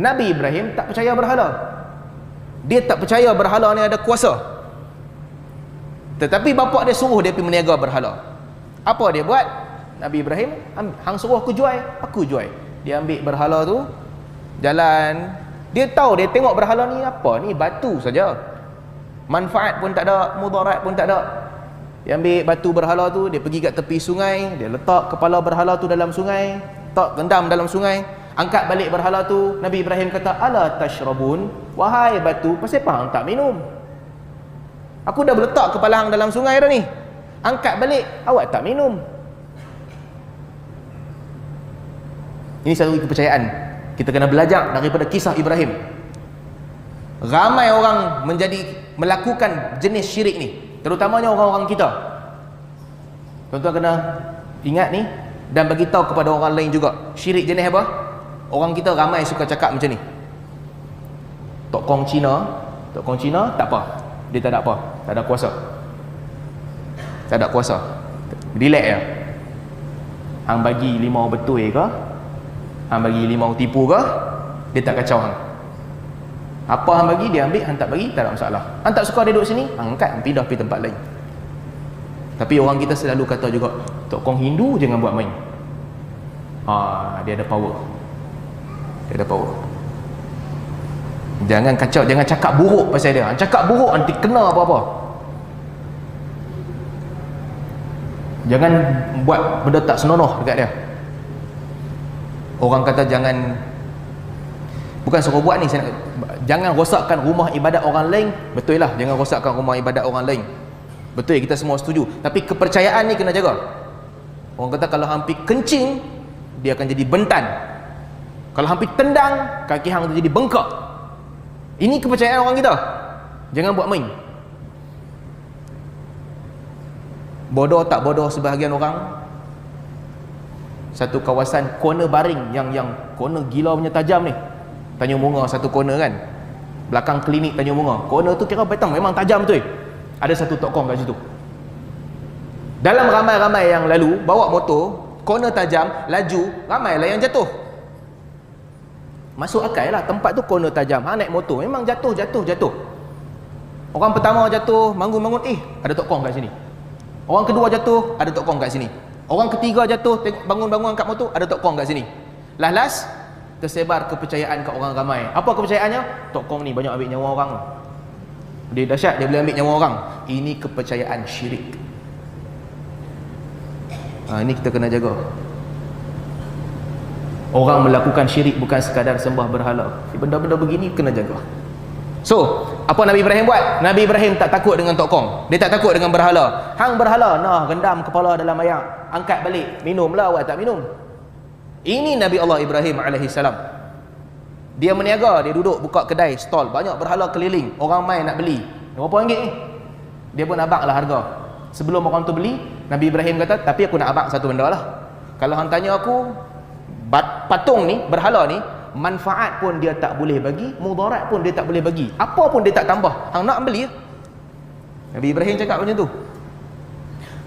Nabi Ibrahim tak percaya berhala. Dia tak percaya berhala ni ada kuasa. Tetapi bapak dia suruh dia pergi meniaga berhala. Apa dia buat? Nabi Ibrahim hang suruh aku jual. Aku jual. Dia ambil berhala tu jalan. Dia tahu dia tengok berhala ni apa? Ni batu saja. Manfaat pun tak ada mudarat pun tak ada. Dia ambil batu berhala tu dia pergi kat tepi sungai dia letak kepala berhala tu dalam sungai tak rendam dalam sungai angkat balik berhala tu Nabi Ibrahim kata ala tashrabun? Wahai batu pasal hang tak minum. Aku dah letak kepala hang dalam sungai dah ni. Angkat balik awak tak minum. Ini satu kepercayaan kita kena belajar daripada kisah Ibrahim. Ramai orang menjadi melakukan jenis syirik ni terutamanya orang-orang kita. Tuan-tuan kena ingat ni dan bagi tahu kepada orang lain juga. Syirik jenis apa orang kita ramai suka cakap macam ni. Tok Kong Cina Tok Kong Cina tak apa. Dia tak ada apa. Tak ada kuasa. Tak ada kuasa. Relax ya hang bagi limau betul ke? Hang bagi limau tipu ke? Dia tak kacau hang. Apa hang bagi dia ambil. Hang tak bagi tak ada masalah. Hang tak suka dia duduk sini hang angkat. Hang pindah pergi tempat lain. Tapi orang kita selalu kata juga Tok Kong Hindu jangan buat main. Ha, dia ada power dia ada power. Jangan kacau jangan cakap buruk pasal dia. Cakap buruk nanti kena apa-apa. Jangan buat benda tak senonoh dekat dia. Orang kata jangan bukan suruh buat ni jangan rosakkan rumah ibadat orang lain. Betul lah jangan rosakkan rumah ibadat orang lain. Betul kita semua setuju. Tapi kepercayaan ni kena jaga. Orang kata kalau hampir kencing dia akan jadi bentan kalau hampir tendang kaki hang tu jadi bengkak. Ini kepercayaan orang kita. Jangan buat main. Bodoh tak bodoh sebahagian orang? Satu kawasan corner baring yang yang corner gila punya tajam ni. Tanjung Bunga satu corner kan? Belakang klinik Tanjung Bunga. Corner tu kira betang memang tajam tu ada satu tokong kat situ. Dalam ramai-ramai yang lalu bawa motor corner tajam laju ramai lah yang jatuh masuk akal lah tempat tu corner tajam. Ha naik motor. Memang jatuh jatuh jatuh. Orang pertama jatuh bangun-bangun eh ada tokong kat sini. Orang kedua jatuh ada tokong kat sini. Orang ketiga jatuh bangun-bangun angkat motor ada tokong kat sini. Last last tersebar kepercayaan kat orang ramai. Apa kepercayaannya? Tokong ni banyak ambil nyawa orang. Dia dahsyat dia boleh ambil nyawa orang. Ini kepercayaan syirik. Ha, ini kita kena jaga orang melakukan syirik bukan sekadar sembah berhala. Benda-benda begini kena jaga. So apa Nabi Ibrahim buat? Nabi Ibrahim tak takut dengan tokong dia tak takut dengan berhala. Hang berhala nah rendam kepala dalam air angkat balik. Minumlah awak tak minum. Ini Nabi Allah Ibrahim alaihissalam dia meniaga dia duduk buka kedai stall. Banyak berhala keliling. Orang main nak beli. Berapa ringgit ni? Dia pun abang lah harga. Sebelum orang tu beli Nabi Ibrahim kata tapi aku nak abang satu benda lah. Kalau hang tanya aku patung ni berhala ni manfaat pun dia tak boleh bagi mudarat pun dia tak boleh bagi. Apa pun dia tak tambah. Hang nak beli? Nabi Ibrahim cakap macam tu.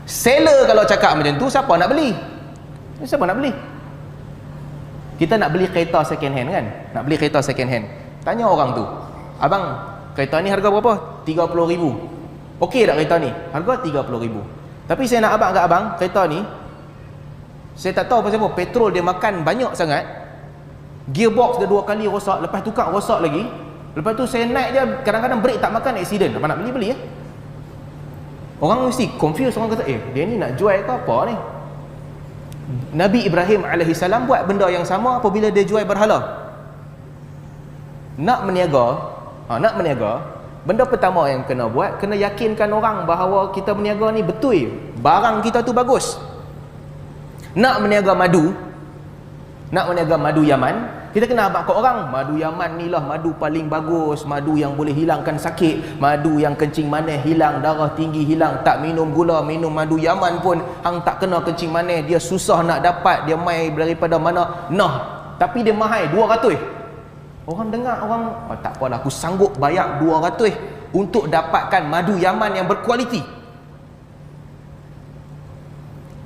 Seller kalau cakap macam tu siapa nak beli? Siapa nak beli? Kita nak beli kereta second hand kan? Nak beli kereta second hand. Tanya orang tu. Abang kereta ni harga berapa? 30 ribu. Ok tak kereta ni? Harga 30 ribu. Tapi saya nak abang kat abang kereta ni saya tak tahu pasal apa. Petrol dia makan banyak sangat. Gearbox dia dua kali rosak. Lepas tukar rosak lagi. Lepas tu saya naik dia kadang-kadang brake tak makan accident. Apa nak beli beli ya. Orang mesti confuse orang kata eh dia ni nak jual ke apa ni? Nabi Ibrahim AS buat benda yang sama apabila dia jual berhala. Nak meniaga ha, nak meniaga benda pertama yang kena buat kena yakinkan orang bahawa kita meniaga ni betul. Barang kita tu bagus nak meniaga madu nak meniaga madu Yaman kita kena abang kat orang madu Yaman ni lah madu paling bagus madu yang boleh hilangkan sakit madu yang kencing manis hilang darah tinggi hilang tak minum gula minum madu Yaman pun hang tak kena kencing manis dia susah nak dapat dia mai daripada mana nah tapi dia mahal 200 orang dengar orang oh, tak apalah aku sanggup bayar 200 untuk dapatkan madu Yaman yang berkualiti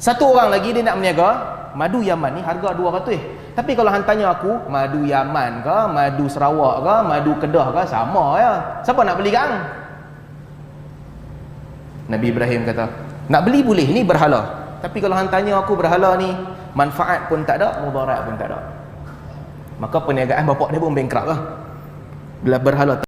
satu orang lagi dia nak meniaga madu Yaman ni harga 200 Tapi kalau hang tanya aku, madu Yaman ke, madu Sarawak ke, madu Kedah ke, sama ya. Siapa nak beli kang? Nabi Ibrahim kata, nak beli boleh, ni berhala. Tapi kalau hang tanya aku berhala ni, manfaat pun tak ada, mudarat pun tak ada. Maka perniagaan bapak dia pun bankrupt lah. Bila berhala